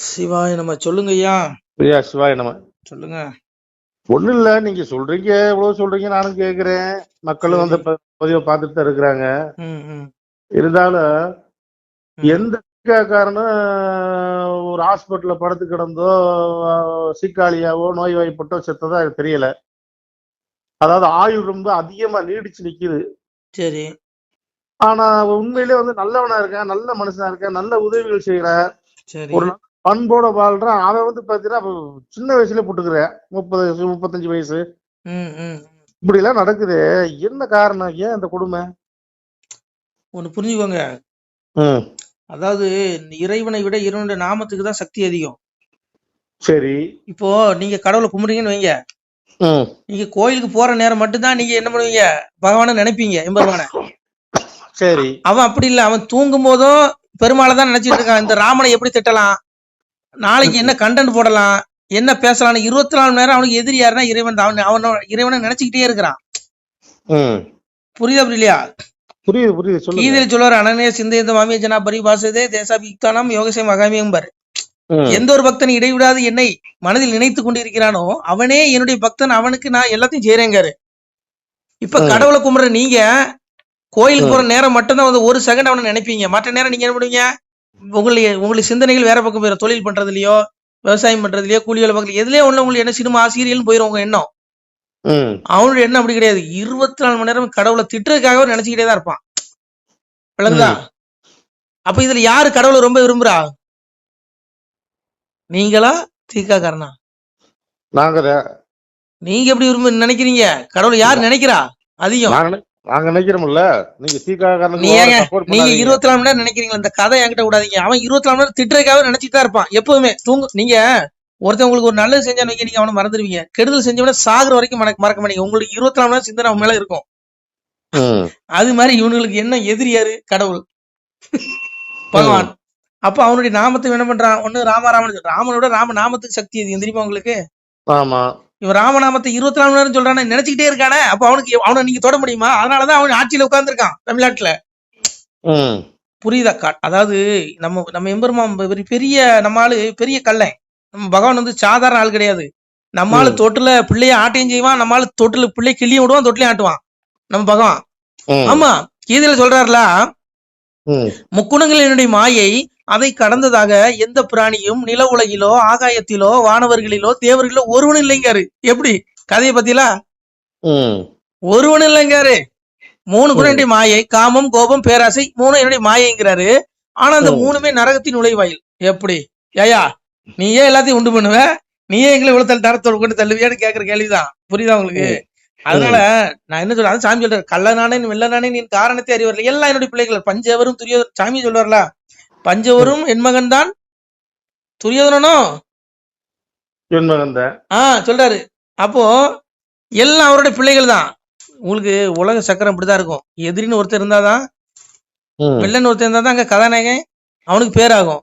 சிவாய நம்ம சொல்லுங்க ஐயா ஐயா சிவாய நம்ம சொல்லுங்க. ஒண்ணும் இல்ல நீங்க சொல்றீங்க எவ்வளவு சொல்றீங்க நானும் கேக்குறேன். மக்களும் அந்த ப- பதிவை பார்த்துட்டு தான் இருக்கிறாங்க. இருந்தாலும். எந்த காரணம் ஒரு ஹாஸ்பிட்டல்ல படுத்து கிடந்தோ சீக்காளியாவோ நோய்வாய்ப்பட்டோ செத்ததா எனக்கு தெரியல. அதாவது ஆயுள் ரொம்ப அதிகமா நீடிச்சு நிக்குது. சரி. ஆனா அவன் உண்மையிலே வந்து நல்லவனா இருக்கான் நல்ல மனுஷனா இருக்கான் நல்ல உதவிகள் செய்யறான் ஒரு நல்ல பண்போட வாழ்றான். அவன் வந்து பாத்தீங்கன்னா சின்ன வயசுல போட்டுக்கிறேன் முப்பது வயசு முப்பத்தஞ்சு வயசு. இப்படி எல்லாம் நடக்குது. என்ன காரணம்? ஏன் இந்த கொடுமை? ஒண்ணு புரிஞ்சுக்கோங்க. அதாவது இறைவனை விட இறைவனுடைய நாமத்துக்கு தான் சக்தி அதிகம். சரி. இப்போ நீங்க கடவுளை கும்பிடுறீங்கன்னு வைங்க. நீங்க கோயிலுக்கு போற நேரம் மட்டும்தான் நீங்க என்ன பண்ணுவீங்க? பகவானை நினைப்பீங்க எம்பெருமானை. சரி. அவன் அப்படி இல்ல. அவன் தூங்கும் போதும் பெருமாளை தான் நினைச்சிட்டு இருக்கான். இந்த ராமனை எப்படி திட்டலாம்? நாளைக்கு என்ன கண்டென்ட் போடலாம் என்ன பேசலாம் இருபத்தி நாலு நேரம் அவனுக்கு எதிரி யாருன்னா இறைவன் அவன் அவன இறைவனை நினைச்சுக்கிட்டே இருக்கிறான். புரியுதா புரியலையா? புரியுது புரியுது சொல்லுங்க. கீதையில சொல்லுவார் அனனே சிந்தையந்த மாமிய ஜனா பரிபாசதே தேசாபிக்தானம் யோகசே மகாமியம்பார். எந்த ஒரு பக்தன் இடைவிடாது என்னை மனதில் நினைத்து கொண்டிருக்கிறானோ அவனே என்னுடைய பக்தன் அவனுக்கு நான் எல்லாத்தையும் செய்யறேங்காரு இப்ப. கடவுளை கும்பிடுற நீங்க கோயிலுக்கு போற நேரம் மட்டும்தான் வந்து ஒரு செகண்ட் அவனை நினைப்பீங்க. மற்ற நேரம் நீங்க என்ன பண்ணுவீங்க? உங்களுடைய உங்களுடைய சிந்தனைகள் வேற பக்கம் போயிடும் தொழில் பண்றதுலயோ விவசாயம் பண்றதுலயோ கூலி வேலை பார்க்கல எதுலயோ ஒண்ணு உங்களுக்கு என்ன சினிமா ஆசிரியல்னு போயிடும் உங்க எண்ணம். அவனுடைய எண்ணம் அப்படி கிடையாது. இருபத்தி நாலு மணி நேரம் கடவுளை திட்டுறதுக்காகவே நினைச்சுக்கிட்டே தான் இருப்பான். விளங்குதா? அப்ப இதுல யாரு கடவுளை ரொம்ப விரும்புறா? நீங்களா? தீக்காக்காரனா நாங்க. நீங்க எப்படி விரும்ப நினைக்கிறீங்க? கடவுளை யார் நினைக்கிறா? அதிகம். நாங்க நினை- நாங்க நினைக்கிறோம்ல நீங்க சப்போர்ட் நீங்க பண்ணாதீங்க. இருபத்தி நாலு மணி நேரம் நினைக்கிறீங்களா? இந்த கதை என்கிட்ட விடாதீங்க. அவன் இருபத்தி நாலு மணி நேரம் திட்டுறதுக்காக நினைச்சிட்டு தான் இருப்பான். எப்பவுமே. தூங்கு நீங்க ஒருத்தன் உங்களுக்கு ஒரு நல்லது செஞ்சான்னு வைங்க நீங்க அவனை மறந்துடுவீங்க. கெடுதல் செஞ்சவன சாகுற வரைக்கும் மறக்க மறக்க மாட்டீங்க. உங்களுக்கு இருபத்தி நாலு மணி நேரம் சிந்தனை அவன் மேல இருக்கும். அது மாதிரி இவனுங்களுக்கு என்ன எதிரி யாரு? கடவுள். பகவான். அப்ப அவனுடைய நாமத்தை என்ன பண்றான்? ஒண்ணு ராமராமன் ராமனோட ராம நாமத்துக்கு சக்தி அதிகம் தெரியுமா உங்களுக்கு? ஆமா. இவன் ராமநாமத்தை இருபத்தி நாலு மணி நேரம் சொல்றானே நினைச்சுக்கிட்டே இருக்கானே அப்ப அவனுக்கு அவனை நீங்க தொட முடியுமா? அதனாலதான் அவன் ஆட்சியில உட்கார்ந்துருக்கான் தமிழ்நாட்டுல. புரியுதா கா- அதாவது நம்ம நம்ம எம்பெருமான் பெரிய- நம்ம ஆளு பெரிய கள்ளன். நம்ம பகவான் வந்து சாதாரண ஆள் கிடையாது. நம்ம ஆளு. தொட்டில பிள்ளைய ஆட்டையும் செய்வான் நம்ம ஆளு தொட்டில பிள்ளை கிள்ளியும் விடுவான் தொட்டிலையும் ஆட்டுவான் நம்ம பகவான். ஆமா கீதையில சொல்றாருல ம், முக்குணங்கள் என்னுடைய மாயை அதை கடந்ததாக எந்த பிராணியும் நில உலகிலோ ஆகாயத்திலோ வானவர்களிலோ தேவர்களிலோ ஒருவனும் இல்லைங்காரு. எப்படி? கதையை பத்திலா ம், ஒருவனும் இல்லைங்காரு. மூணு குணம் மாயை காமம் கோபம் பேராசை மூணு என்னுடைய மாயைங்கிறாரு. ஆனா அந்த. மூணுமே நரகத்தின் நுழைவாயில். எப்படி? ஏயா நீயே எல்லாத்தையும் உண்டு பண்ணுவ? நீயே எங்களை இவ்வளவு தள்ளி தரத்தோடு கொண்டு தள்ளுவியான்னு கேக்குற கேள்விதான். புரியுதா உங்களுக்கு? அதனால நான் என்ன சொல்றேன்? அது சாமி சொல்றேன் கள்ளனானே வெள்ளனானே நீ காரணத்தை அறிவரில்லை எல்லாம் என்னுடைய பிள்ளைகள் பஞ்சவரும் துரியோதன சாமி சொல்றாருல பஞ்சவரும் என் மகன் தான் துரியோதனனும் என் மகன் தான். ஆ சொல்றாரு. அப்போ எல்லாம் அவருடைய பிள்ளைகள் தான். உங்களுக்கு உலக சக்கரம் இப்படிதான் இருக்கும். எதிரின்னு ஒருத்தர் இருந்தாதான் வில்லன் ஒருத்தர் இருந்தா தான் அங்க கதாநாயகன் அவனுக்கு பேராகும்.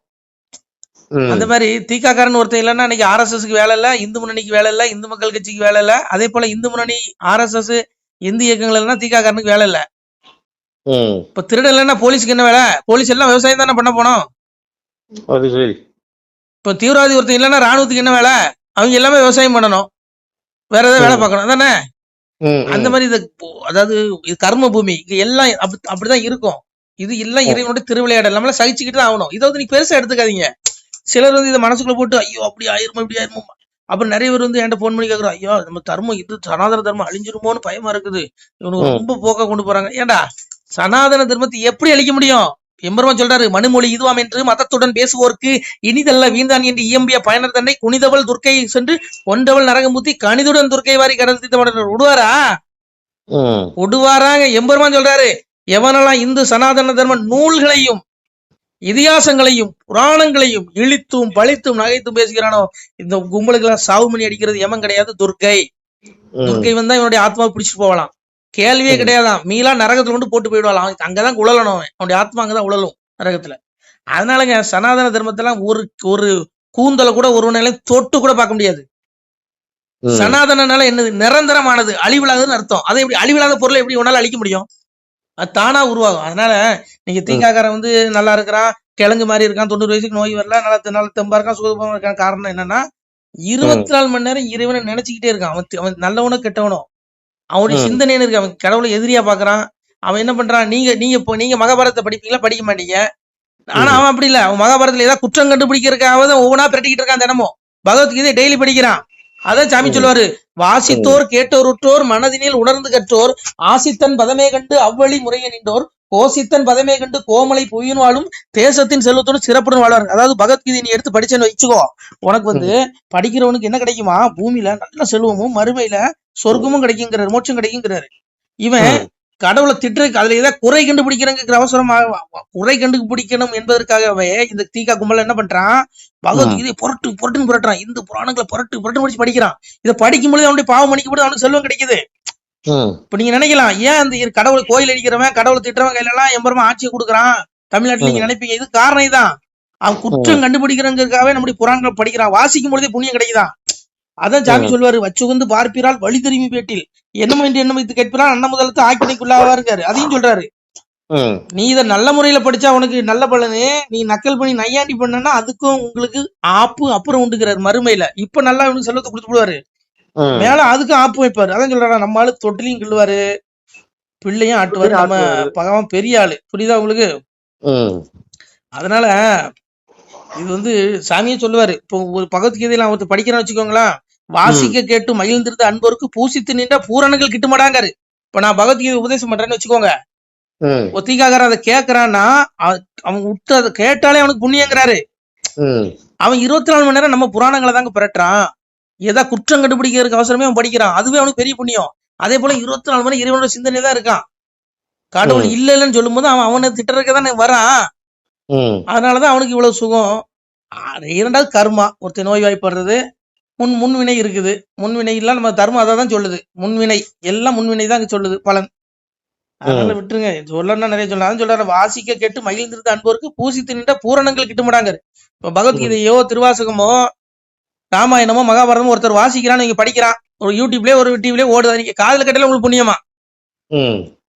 அந்த மாதிரி தீக்காக்காரன் ஒருத்தர் இல்லைன்னா இன்னைக்கு ஆர்எஸ்எஸ்க்கு வேலை இல்ல இந்து முன்னணிக்கு வேலை இல்ல இந்து மக்கள் கட்சிக்கு வேலை இல்ல. அதே போல இந்து முன்னணி ஆர்எஸ்எஸ் இந்து இயக்கங்கள் எல்லாம் தீக்காக்காரனுக்கு வேலை இல்ல. இப்ப திருடன் இல்லைன்னா போலீஸ்க்கு என்ன வேலை? போலீஸ் எல்லாம் விவசாயம் தானே பண்ண போனோம்? இப்ப தீவிரவாதி ஒருத்தர் இல்லைன்னா ராணுவத்துக்கு என்ன வேலை? அவங்க எல்லாமே விவசாயம் பண்ணணும். வேற ஏதாவது வேலை. பார்க்கணும். தானே அந்த மாதிரி இது அதாவது இது கர்ம பூமி இங்க எல்லாம் அப்படி அப்படிதான் இருக்கும். இது எல்லாம். இறைவனுடைய திருவிளையாடல். நம்மள சகிச்சுக்கிட்டு தான் ஆகணும். இதை வந்து நீ பெருசா எடுத்துக்காதீங்க. சிலர் வந்து இதை மனசுக்குள்ள போட்டு ஐயோ அப்படி ஆயிருமோ இப்படி ஆயிருமோ? அப்புறம் நிறைய பேர் வந்து என்கிட்ட போன் பண்ணி கேக்குறோம் ஐயோ நம்ம தர்மம் இது சனாதன தர்மம் அழிஞ்சிருமோன்னு பயமா இருக்குது. இவனுக்கு. ரொம்ப போக்கா கொண்டு போறாங்க. ஏன்டா சனாதன தர்மத்தை எப்படி அழிக்க முடியும்? எம்பெருமான் சொல்றாரு மனுமொழி இதுவாம் என்று மதத்துடன் பேசுவோர்க்கு இனிதல்ல வீந்தான் என்று இயம்பிய பயனர் தன்னை குனிதவள் துர்க்கை சென்று கொண்டவள் நரகமுத்தி கணிதுடன் துர்க்கை வாரி தீர்த்த விடுவாரா விடுவாராங்க எம்பெருமான் சொல்றாரு எவனெல்லாம் இந்து சனாதன தர்ம நூல்களையும் இதிகாசங்களையும் புராணங்களையும் இழித்தும் பழித்தும் நகைத்தும் பேசுகிறானோ இந்த கும்பலுக்கு எல்லாம் சாவு மணி அடிக்கிறது எவன் கிடையாது துர்க்கை. ம், துர்க்கை வந்தா இவனுடைய ஆத்மாவை பிடிச்சிட்டு போகலாம். கேள்வியே. கிடையாதான் மீளா நரகத்துல கொண்டு போட்டு போயிடுவான் அவன் அங்கதான் உழலணும் அவன். அவனுடைய ஆத்மா அங்கதான் உழலும் நரகத்துல. அதனாலங்க சனாதன தர்மத்தெல்லாம் ஒரு ஒரு கூந்தலை கூட ஒருவனால தொட்டு கூட பார்க்க முடியாது. சனாதனனால என்னது? நிரந்தரமானது. அழிவில்லாததுன்னு அர்த்தம். அதை எப்படி அழிவில்லாத பொருளை எப்படி உன்னால அழிக்க முடியும்? அது தானா உருவாகும். அதனால நீங்க தீங்காக்காரன் வந்து நல்லா இருக்கிறான் கிழங்கு மாதிரி இருக்கான் தொண்ணூறு வயசுக்கு நோய் வரல நல்ல நல்ல தெம்பா இருக்கான் சுகபமா இருக்கான் காரணம் என்னன்னா இருபத்தி நாலு மணி நேரம் இறைவனை நினைச்சுக்கிட்டே இருக்கான். அவன் அவன் நல்லவனோ கெட்டவனோ. அவனுடைய. சிந்தனைன்னு இருக்கு. அவன் கடவுளை எதிரியா பாக்குறான். அவன் என்ன பண்றான்? நீங்க நீங்க இப்போ நீங்க மகாபாரதத்தை படிப்பீங்களா? படிக்க மாட்டீங்க. ஆனா. அவன் அப்படி இல்ல. அவன் மகாபாரதத்துல ஏதாவது குற்றம் கண்டுபிடிக்கிறதுக்காக தான் ஒவ்வொன்றா பிரட்டிக்கிட்டு இருக்கான் தினமும். பகவத்கீதை டெய்லி படிக்கிறான். அதான் சாமி. சொல்லுவாரு வாசித்தோர் கேட்டோர் உற்றோர் மனதினில் உணர்ந்து கற்றோர் ஆசித்தன் பதமே கண்டு அவ்வழி முறைய நின்றோர் கோசித்தன் பதமே கண்டு கோமலை புவியின் வாழும் தேசத்தின் செல்வத்தோடு சிறப்புடன் வாழ்வார் அதாவது பகவத்கீதை நீ எடுத்து படிச்சேன்னு வச்சுக்கோ உனக்கு வந்து படிக்கிறவனுக்கு என்ன கிடைக்குமா பூமியில நல்ல செல்வமும் மறுமையில சொர்க்கமும் கிடைக்குங்கிறாரு மோட்சம் கிடைக்குங்கிறாரு இவன். கடவுளை திட்டுறதுக்கு அதுல ஏதாவது குறை கண்டுபிடிக்கிறங்கிற அவசரம் குறை கண்டுபிடிக்கணும் என்பதற்காகவே இந்த தீகா கும்பல் என்ன பண்றான்? பகவத்கீதை புரட்டு புரட்டுன்னு புரட்டுறான். இந்த புராணங்களை புரட்டு புரட்டு படிச்சு படிக்கிறான். இதை படிக்கும்போது அவனுடைய பாவம் மன்னிக்கப்பட்டு அவனுக்கு செல்வம் கிடைக்குது. இப்ப நீங்க நினைக்கலாம் ஏன் அந்த இரு- கடவுளை கோயில் அடிக்கிறவன் கடவுளை திட்டுறவன் கையில எல்லாம் எம்பரமா ஆட்சியை கொடுக்குறான்? தமிழ்நாட்டுல நீங்க நினைப்பீங்க இது காரணம் இதான். அவன் குற்றம் கண்டுபிடிக்கிறங்கிறதுக்காகவே நம்முடைய புராணங்கள் படிக்கிறான். வாசிக்கும் பொழுதே புண்ணியம் கிடைக்குதான். அதான் சாமி. சொல்வாரு வச்சுகுந்து பார்ப்பிரால் வழி திரும்பி பேட்டில். என்னமோ என்று என்ன வைத்து கேட்பிறான் அண்ணன் முதலத்து ஆக்கினைக்குள்ளாவாருங்காரு அதையும் சொல்றாரு. நீ இதை நல்ல முறையில படிச்சா உனக்கு நல்ல பலனு. நீ நக்கல் பண்ணி நையாண்டி பண்ணனா அதுக்கும் உங்களுக்கு ஆப்பு அப்புறம் உண்டுகிறாரு மறுமையில. இப்ப நல்லா இவனுக்கு செல்வத்தை கொடுத்து விடுவாரு. மேல அதுக்கும் ஆப்பு வைப்பாரு. அதான் சொல்றாரு நம்ம ஆளு தொட்டிலையும் கிள்ளுவாரு. பிள்ளையும் ஆட்டுவாரு. நம்ம. பகவான் பெரிய ஆளு. புரியுதா உங்களுக்கு. அதனால இது வந்து சாமியே சொல்லுவாரு. இப்போ ஒரு பகவத்கீதையில ஒருத்தர் படிக்கிறான்னு வச்சுக்கோங்களேன். வாசிக்க கேட்டு மகிழ்ந்திருந்த அன்பருக்கு பூசித்து நின்ற பூரணங்கள் கிட்டுமாடாங்காரு. இப்ப நான் பகவத்கீதை உபதேசம் பண்றேன்னு வச்சுக்கோங்க. ம். ஒத்திகாக்காரன் அதை கேட்கறான்னா அவ- அவன் விட்டு அதை கேட்டாலே அவனுக்கு புண்ணியங்கிறாரு. அவன் இருபத்தி நாலு மணி நேரம் நம்ம புராணங்களை தாங்க பிரட்டுறான். ஏதா குற்றம் கண்டுபிடிக்கிறதுக்கு அவசரமே அவன் படிக்கிறான். அதுவே அவனுக்கு பெரிய புண்ணியம். அதே போல இருபத்தி நாலு மணி இறைவனோட சிந்தனை தான் இருக்கான். கடவுள். இல்ல இல்லைன்னு சொல்லும்போது அவன் அவனை திட்டுறதுக்கு தானே வரான். அதனாலதான் அவனுக்கு இவ்வளவு சுகம். இரண்டாவது கர்மா. ஒருத்தர் நோய்வாய்ப்படுறது முன் முன்வினை இருக்குது. முன்வினை இல்ல நம்ம தர்மம் அதை தான் சொல்லுது. முன்வினை எல்லாம் முன்வினை தான் சொல்லுது பலன். அதனால விட்டுருங்க. சொல்லணும்னா நிறைய சொல்லலாம் அதான் சொல்றாரு வாசிக்க கேட்டு மகிழ்ந்திருந்த அன்போருக்கு பூசித்து நின்ற பூரணங்கள் கிட்டுமாடாங்க இப்ப பகவத்கீதையோ திருவாசகமோ ராமாயணமோ மகாபாரதமோ ஒருத்தர் வாசிக்கிறான்னு நீங்க படிக்கிறான். ஒரு யூடியூப்லயே ஒரு டிவிலயே ஓடுது நீங்க காதுல கட்டல உங்களுக்கு புண்ணியமா.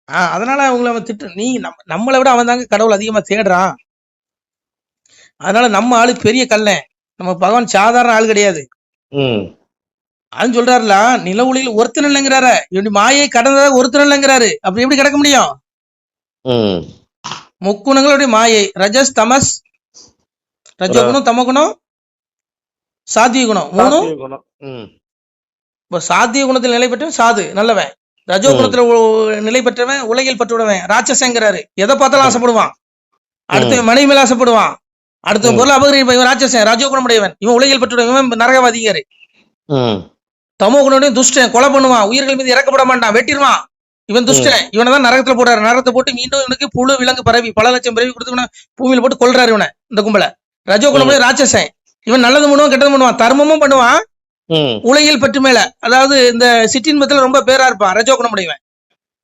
ஆஹ் அதனால உங்களை அவன் திட்டு நீ நம்ம நம்மளை விட அவன் தாங்க கடவுள் அதிகமா தேடுறான். அதனால நம்ம ஆளு பெரிய கல்லன் நம்ம பகவான் சாதாரண ஆள் கிடையாது. ம். சொல்றாருல நில ஒளியில் ஒருத்தன் இல்லைங்கிறாரு. இப்படி மாயை கடந்ததாக ஒருத்தன் இல்லைங்கிறாரு. அப்படி எப்படி கிடக்க முடியும். முக்குணங்களுடைய மாயை. ரஜஸ் தமஸ் ரஜகுணம் தமகுணம் சாத்விக குணம். மூணும். இப்ப சாத்திய குணத்தில் நிலை பெற்றவன் சாது நல்லவன். ரஜோ குணத்துல நிலை பெற்றவன் உலகில் பற்றுவிடவன் ராட்சசங்கிறாரு. எதை பார்த்தாலும் ஆசைப்படுவான். அடுத்தவன் மனைவி மேல ஆசைப்படுவான். அடுத்த. பொருள் அபகரிப்பான் இவன் ராட்சசன் ரஜோ குணமுடையவன் இவன் உலகில் நரகவாதிகாரு ம். தமோ குணமுடைய துஷ்டன் கொலை பண்ணுவான். உயிர்கள் மீது இறக்கப்பட மாட்டான் வெட்டிடுவான். இவன் துஷ்டன். இவனை தான் நரகத்துல போடுறாரு. நரகத்தை போட்டு மீண்டும் இவனுக்கு புழு விலங்கு பரவி பல லட்சம் பிறவி கொடுத்து இவனை பூமியில போட்டு கொல்றாரு இவனை இந்த கும்பல. ரஜோ குணமுடைய ராட்சசன். இவன் நல்லது பண்ணுவான் கெட்டது பண்ணுவான். தர்மமும் பண்ணுவான். உலகில் பற்று மேல. அதாவது இந்த சிற்றின்பத்துல ரொம்ப பேரா இருப்பான் ரஜோ குணமுடையவன்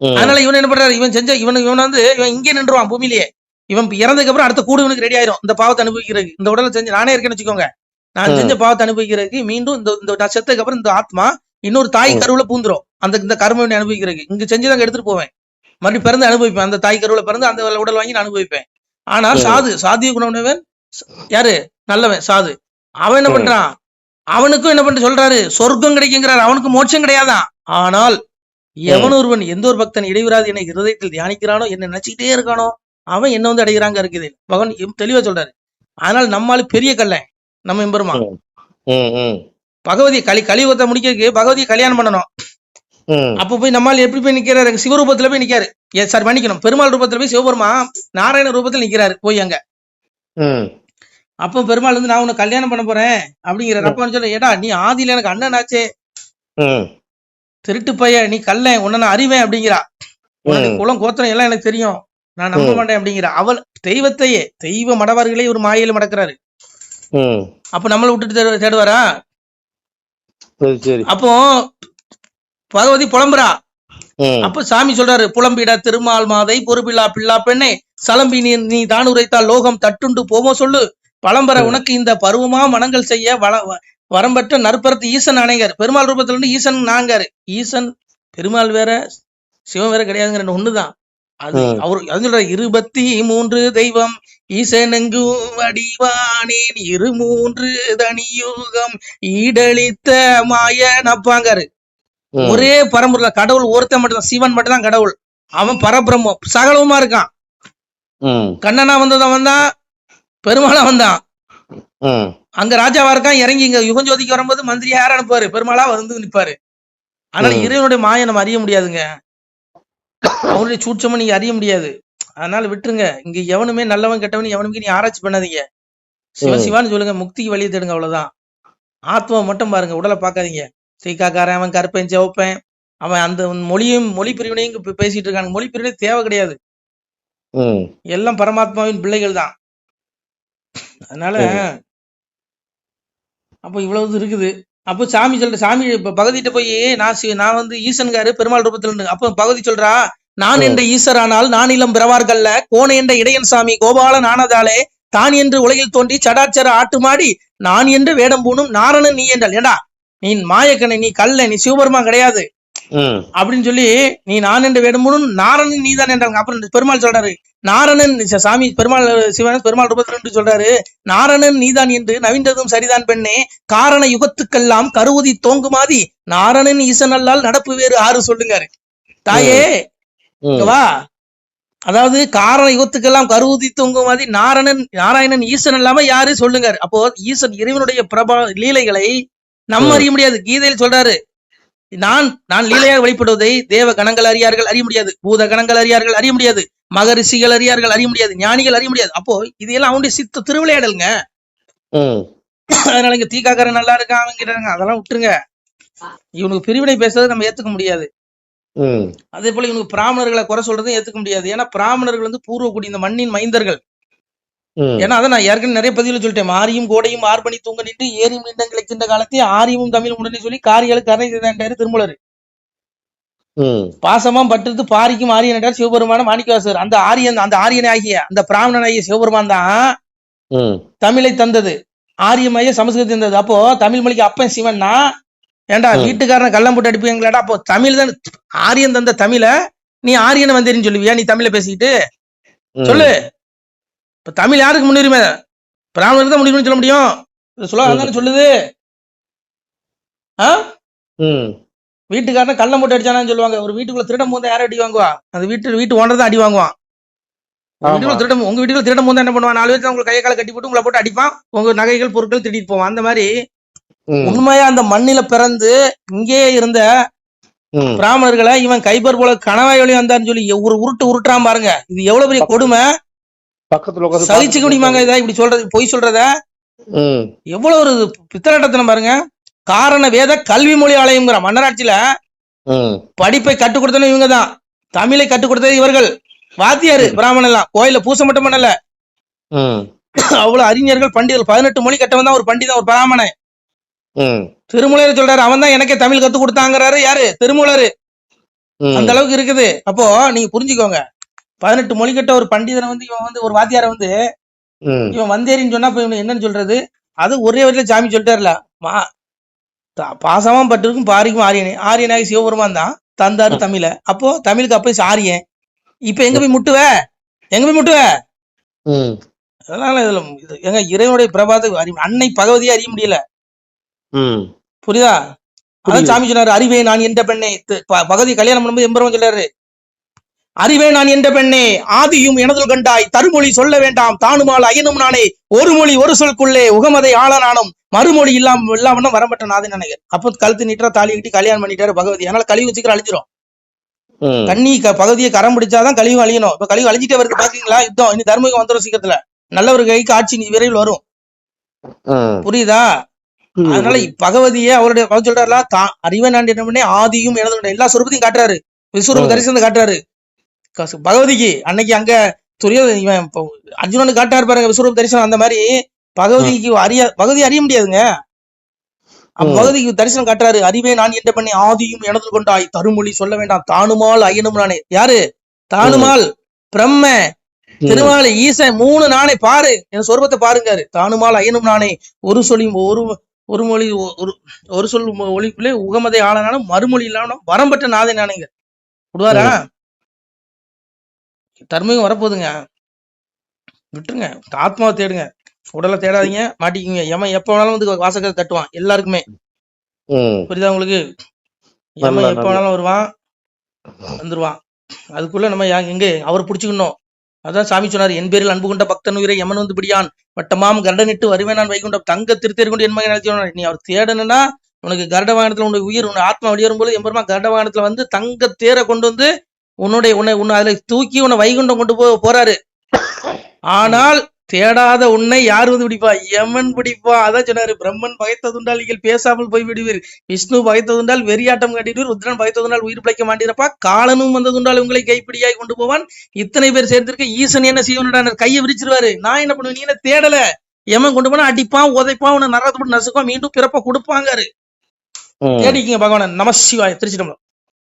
ம். அதனால இவன் என்ன பண்றாரு? இவன் செஞ்ச இவன் இவன் வந்து இவன் இங்கே நின்றுவான் பூமியிலேயே. இவன் இறந்ததுக்கு அப்புறம் அடுத்த கூடு இவனுக்கு ரெடி ஆயிரும். இந்த பாவத்தை அனுபவிக்கிறதுக்கு. இந்த உடலை செஞ்சு நானே இருக்கேன்னு வச்சுக்கோங்க. நான். செஞ்ச பாவத்தை அனுபவிக்கிறதுக்கு மீண்டும் இந்த இந்த நான் செத்ததுக்கு அப்புறம் இந்த ஆத்மா இன்னொரு தாய். கருவுல பூந்துரும். அந்த இந்த கர்மவினை அனுபவிக்கிறதுக்கு. இங்க செஞ்சு தான் எடுத்துட்டு போவேன். மறுபடியும் பிறந்து அனுபவிப்பேன். அந்த தாய் கருவுல பிறந்து அந்த உடல் வாங்கி நான் அனுபவிப்பேன். ஆனா. சாது சாதிய குணவன் யாரு? நல்லவன் சாது. அவன் என்ன. பண்றான்? அவனுக்கும் என்ன பண்ணிட்டு சொல்றாரு. சொர்க்கம் கிடைக்குங்கிறாரு. அவனுக்கு மோட்சம் கிடையாதான் ஆனால் எவன் ஒருவன் எந்த ஒரு பக்தன் இடைவிராது என்னை இருதயத்தில் தியானிக்கிறானோ என்ன நினைச்சிட்டே இருக்கானோ அவன் என்ன வந்து அடைகிறாங்க இருக்குது பகவான் தெளிவா சொல்றாரு. அதனால நம்மால பெரிய கல்லன் நம்ம எம்பெருமா. பகவதி கலி கலியுகத்தை முடிக்கிறதுக்கு பகவதியை கல்யாணம் பண்ணணும். அப்ப போய் நம்மால் எப்படி போய் நிக்கிறாரு? சிவரூபத்துல போய் நிக்காரு ஏ சார் மன்னிக்கணும். பெருமாள் ரூபத்துல போய் சிவபெருமா நாராயண ரூபத்துல நிக்கிறாரு. போய் அங்க. அப்போ பெருமாள் வந்து நான் உன்னை கல்யாணம் பண்ண போறேன். அப்படிங்கிறாரு. அப்ப சொல்ல ஏடா நீ ஆதியில எனக்கு அண்ணன் ஆச்சே. திருட்டு பைய நீ கல்லன் உன்னை நான் அறிவேன் அப்படிங்கிறா. உன்னுடைய ம். குலம் கோத்திரம் எல்லாம் எனக்கு தெரியும். நான் நம்ப. மாட்டேன் அப்படிங்கிற அவள் தெய்வத்தையே தெய்வ மடவார்களே ஒரு மாயையில மடக்கிறாரு. அப்ப நம்மள விட்டுட்டு தேடு- தேடுவாரா அப்போ பகவதி புலம்புறா. அப்ப சாமி சொல்றாரு புலம்பிட திருமால் மாதை பொறுப்பில்லா பிள்ளா பெண்ணே சலம்பி நீ நீ தான் உரைத்தால் லோகம் தட்டுண்டு போமோ சொல்லு பழம்பெற ம். உனக்கு இந்த பருவமா மனங்கள் செய்ய வள வரம்பெற்ற நற்பரத்து ஈசன் அணைங்கர் பெருமாள் ரூபத்துல இருந்து ஈசன் நாங்காரு ஈசன் பெருமாள் வேற சிவன் வேற கிடையாதுங்கிற ஒண்ணுதான் அது. அவர் அது சொல்ற இருபத்தி மூன்று தெய்வம் ஈசனெங்கும் வடிவானேன் இரு மூன்று தனியுகம் ஈடழித்த மாயனப்பாங்காரு. ஒரே பரம்பொருள கடவுள் ஒருத்தன் மட்டும்தான் சிவன் மட்டும்தான் கடவுள் அவன் பரபிரம்மம் சகலவுமா இருக்கான். கண்ணனா வந்தவன் வந்தான் பெருமாளா வந்தான். அங்க ராஜாவா இருக்கான் இறங்கி இங்க யுகஞ்சோதிக்கு வரும்போது மந்திரி யார் அனுப்புவாரு பெருமாளா வந்து நிப்பாரு ம். இறைவனுடைய மாயை நம்ம அறிய முடியாதுங்க அவருடைய சூட்சமா நீங்க அறிய முடியாது. அதனால விட்டுருங்க. இங்க எவனுமே நல்லவன் கெட்டவன் எவனுமே நீ ஆராய்ச்சி பண்ணாதீங்க. சிவ. சிவான்னு சொல்லுங்க முக்திக்கு வழியை தேடுங்க அவ்வளவுதான். ஆத்மாவை மட்டும் பாருங்க உடலை பார்க்காதீங்க. தீக்காக்காரன் அவன் கருப்பேன் சிவப்பேன் அவன் அந்த மொழியும் மொழி பிரிவினையும் பேசிட்டு இருக்காங்க. மொழி பிரிவினை தேவை கிடையாது. எல்லாம் பரமாத்மாவின் பிள்ளைகள் தான். அதனால அப்போ இவ்வளவு இருக்குது. அப்போ சாமி சொல்ற சாமி இப்ப பகவதிட்ட போய் நான் நான் வந்து ஈசன்காரு பெருமாள் ரூபத்துல அப்போ பகவதி சொல்றா நான். என்ற ஈசரானால் நானிலம் பிறவார்கள்ல கோண என்ற இடையன் சாமி கோபாலன் ஆனதாலே தான் என்று உலகில் தோன்றி சடாச்சர ஆட்டுமாடி நான் என்று வேடம் பூணும் நாரணன் நீ என்றால் ஏடா நீ மாயக்கண்ணை நீ கல்ல நீ சிவபெருமான் கிடையாது. அப்படின்னு சொல்லி நீ நான் என்று வேடம் பூணும் நாரணன் நீதான் என்றாங்க அப்புறம் பெருமாள் சொல்றாரு நாரணன் சாமி பெருமாள் சிவன் பெருமாள் ரூபத்துல சொல்றாரு நாரணன் நீதான் என்று நவின்றதும் சரிதான் பெண்ணே காரண யுகத்துக்கெல்லாம் கருவுதி தோங்குமாதி நாரணன் ஈசன் அல்லால் நடப்பு வேறு ஆறு சொல்லுங்காரு தாயே ம். இங்க வா அதாவது காரண யுகத்துக்கெல்லாம் கருவுதி தோங்கும் மாதிரி நாரணன் நாராயணன் ஈசன் இல்லாம யாரு? சொல்லுங்க அப்போ ஈசன் இறைவனுடைய பிரபா லீலைகளை நம்ம. அறிய முடியாது. கீதையில் சொல்றாரு. நான் நான் லீலையாக வெளிப்படுவதை தேவ கணங்கள் அறியார்கள் அறிய முடியாது. பூத கணங்கள் அறியார்கள் அறிய முடியாது. மகரிஷிகள் அறியார்கள் அறிய முடியாது. ஞானிகள் அறிய முடியாது. அப்போ இதெல்லாம் அவனுடைய சித்த திருவிளையாடலுங்க. அதனால இங்க தீக்காக்காரன் நல்லா இருக்கான் அவங்க இருக்காங்க அதெல்லாம் விட்டுருங்க. இவனுக்கு பிரிவினை பேசுறது நம்ம ஏத்துக்க முடியாது. அதே போல இவனுக்கு பிராமணர்களை குறை சொல்றதும் ஏத்துக்க முடியாது. ஏன்னா பிராமணர்கள் வந்து பூர்வக்குடி இந்த மண்ணின் மைந்தர்கள். ஏன்னா அதை நான் ஏற்கனவே நிறைய பதிவுல சொல்லிட்டேன். மாரியும் கோடையும் ஆர்ப்பணி தூங்க நின்று ஏரியும் நின்றங்கள் கிளைக்கின்ற காலத்தை ஆரியமும் தமிழும் உடனே சொல்லி காரியாளு கரை செய்தாண்டாரு திருமூலர். ம். பாசமாம் பட்டிருந்து பாரிக்கும் ஆரியன் என்றார் சிவபெருமான மாணிக்கவாசர் அந்த ஆரியன் அந்த ஆரியன் ஆகிய அந்த பிராமணன் ஆகிய சிவபெருமான் தான். தமிழை தந்தது. ஆரியமாய சமஸ்கிருதம் தந்தது. அப்போ தமிழ் மொழிக்கு அப்பன் சிவன்னா ஏன்டா ம். வீட்டுக்காரன் கள்ளம் போட்டு அடிப்பீங்களாடா? அப்போ தமிழ் தான் ஆரியன் தந்த தமிழ நீ ஆரியனை வந்தேன்னு சொல்லுவியா? நீ தமிழை பேசிக்கிட்டு. ம். சொல்லு. இப்ப தமிழ் யாருக்கு முன்னுரிமை பிராமணருக்கு தான் முன்னுரிமை சொல்ல முடியும். சொல்ல சொல்லுது. ஆ. வீட்டுக்காரன் கள்ளம் போட்டு அடிச்சானான்னு சொல்லுவாங்க. ஒரு வீட்டுக்குள்ள திருடம் போது யாரும் அடி வாங்குவா? அந்த வீட்டு வீட்டு ஓனர் தான் அடி வாங்குவான். வீட்டுக்குள்ள திருடம் உங்க வீட்டுக்குள்ள திருடம் போது என்ன பண்ணுவான்? நாலு பேர் உங்களுக்கு கையை காலை கட்டி போட்டு உங்களை போட்டு அடிப்பான். உங்க நகைகள் பொருட்கள் திருடிட்டு போவான். அந்த மாதிரி. உண்மையா அந்த மண்ணில பிறந்து இங்கேயே இருந்த. பிராமணர்களை இவன் கைபர் போல கணவாய் வழி வந்தான்னு சொல்லி ஒரு உருட்டு உருட்டுறான் பாருங்க. இது எவ்வளவு பெரிய கொடுமை? பக்கத்துல சகிச்சுக்க முடியுமாங்க இதை இப்படி சொல்றது பொய் சொல்றத. எவ்வளவு ஒரு பித்தலாட்டத்தனம் பாருங்க. காரண வேத கல்வி மொழி ஆலயம்ங்கிற மன்னராட்சியில. படிப்பை கற்றுக் கொடுத்தனும் இவங்க தான் தமிழை கற்றுக் கொடுத்தது இவர்கள். வாத்தியாரு பிராமணன் எல்லாம் கோயில பூசை மட்டும் பண்ணல. அவ்வளவு அறிஞர்கள் பண்டிதர்கள். பதினெட்டு மொழி கட்டவன் தான் ஒரு பண்டிதன் ஒரு பிராமணன். திருமூலர் சொல்றாரு அவன் தான் எனக்கே தமிழ் கத்து கொடுத்தாங்கிறாரு. யாரு? திருமூலர். அந்த அளவுக்கு இருக்குது. அப்போ நீங்க புரிஞ்சுக்கோங்க. பதினெட்டு மொழி கட்ட ஒரு பண்டிதனை வந்து இவன் வந்து ஒரு வாத்தியாரை வந்து. இவன் வந்தேரின்னு சொன்னா இப்ப என்னன்னு சொல்றது? அது ஒரே வரையில சாமி சொல்லிட்டாருல. மா பாசமா பட்டிருக்கும் பாரிக்கும் ஆரியனே. ஆரியனாகி சிவபெருமான் தான். தந்தாரு தமிழ. அப்போ தமிழுக்கு அப்ப ஆரியன் இப்ப எங்க போய் முட்டுவ? எங்க போய் முட்டுவ. அதனால இதுல இது எங்க இறைவனுடைய பிரபாத அறி அன்னை பகவதியே அறிய முடியல. புரியுதா? அதான். சாமி சொன்னாரு அறிவே நான் என்ற பெண்ணை. தி- ப- பகவதி கல்யாணம் பண்ணும்போது எம்பெருமான் சொல்றாரு அறிவே நான் என்ற பெண்ணே ஆதியும் எனதுல் கண்டாய் தருமொழி சொல்ல வேண்டாம் தானுமால் அயனும் நானே ஒரு மொழி ஒரு சொல்குள்ளே உகமதை ஆள நானும் மறுமொழி இல்லாம இல்லாம வரம்பட்ட நாதன் நினைக்கிறேன் அப்போ கழுத்து நீட்டா தாலி கட்டி கல்யாணம் பண்ணிட்டாரு பகவதி. அதனால கழிவு சீக்கிரம் அழிஞ்சிரும். க- பகுதியை கரம் பிடிச்சாதான் கழிவு அழியணும். இப்ப கழிவு அழிஞ்சிட்டே வருது பாத்தீங்களா? யுத்தம். இனி தர்மயுகம் வந்துடும் சீக்கிரத்துல. நல்லவர் கைக்கு ஆட்சி விரைவில் வரும். புரியுது. அதனால இப்பகவதியே அவருடைய அவர் சொல்றாருல தான் அறிவன் நான் என்ன பண்ணே ஆதியும் எனது எல்லா சொரூபத்தையும் காட்டுறாரு. விஸ்வரூப ம். தரிசனத்தை காட்டுறாரு. பகவதிக்கு அன்னைக்கு அங்க துரிய இவன் இப்போ அர்ஜுனனுக்கு காட்டாரு பாருங்க விஸ்வரூப தரிசனம் அந்த மாதிரி பகவதிக்கு அறிய பகவதி அறிய முடியாதுங்க. பகவதிக்கு தரிசனம் காட்டுறாரு அறிவே நான் என்ற பண்ணி ஆதியும் எனது கொண்டாய் தருமொழி சொல்ல வேண்டாம் தானுமால் ஐயனும் நானே. யாரு? தானுமால் பிரம்ம. திருமாலை ஈசன் மூணு நானே பாரு என் சொர்பத்தை பாருங்காரு தானுமால் ஐயனும் நானே. ஒரு சொல்லி ஒரு ஒரு மொழி ஒரு ஒரு சொல் ஒளிக்குள்ளே உகமதை ஆளனாலும் மறுமொழி இல்லாம வரம்பட்ட நாதே நானேங்க. விடுவாரா தர்மயுகம் வரப்போகுதுங்க. விட்டுருங்க. ஆத்மாவை தேடுங்க. உடலை தேடாதீங்க. மாட்டிக்குங்க. எமன் எப்ப வேணாலும் வந்து வாசகத்தை தட்டுவான். எல்லாருக்குமே. புரியுதா உங்களுக்கு? நல்ல, எப்ப. வேணாலும் வருவான் வந்துருவான். அதுக்குள்ள நம்ம எங்க? அவர் பிடிச்சுக்கணும். அதான் சாமி சொன்னார் என் பேரில் அன்பு கொண்ட பக்தன் உயிரை எமன் வந்து பிடியான். வட்டமாம் கரடனிட்டு வருவேன் நான் வைகுண்ட தங்க திருத்தேர் கொண்டு என் மகன் சொன்னார் நீ அவர் தேடணும்னா உனக்கு கருட வாகனத்தில் உன்னுடைய உயிர் உன் ஆத்மா வெளியேறும் போது எம்பெருமா கருட வாகனத்தில் வந்து தங்க தேரை கொண்டு வந்து உன்னுடைய உன்னை உன்னை அதில் தூக்கி உன்னை வைகுண்டம் கொண்டு போ போறாரு. ஆனால் தேடாத உன்னை யார் வந்து பிடிப்பா? யமன் பிடிப்பா. அதான் சொன்னாரு. பிரம்மன் பகைத்ததுண்டால் நீங்கள் பேசாமல் போய் விடுவீர் விஷ்ணு பகைத்ததுண்டால் வெறியாட்டம் காட்டிடுவீர் ருத்ரன் பகைத்ததுண்டால் உயிர் பிழைக்க மாட்டீரப்பா காலனும் வந்ததுண்டால் உங்களை கைப்பிடியாய் கொண்டு போவான். இத்தனை பேர் சேர்ந்திருக்க ஈசன் என்ன செய்வனுடான கையை விரிச்சிருவாரு. நான் என்ன பண்ணுவேன்? நீ என்ன தேடல? எமன் கொண்டு போனா அடிப்பான் உதைப்பான் உன்னை நரகத்தை போட்டு நசுக்குவான் மீண்டும் பிறப்ப கொடுப்பாங்க ம் தேடிக்கிங்க பகவான். நம சிவாய. திருச்சிட்டம்பலம்.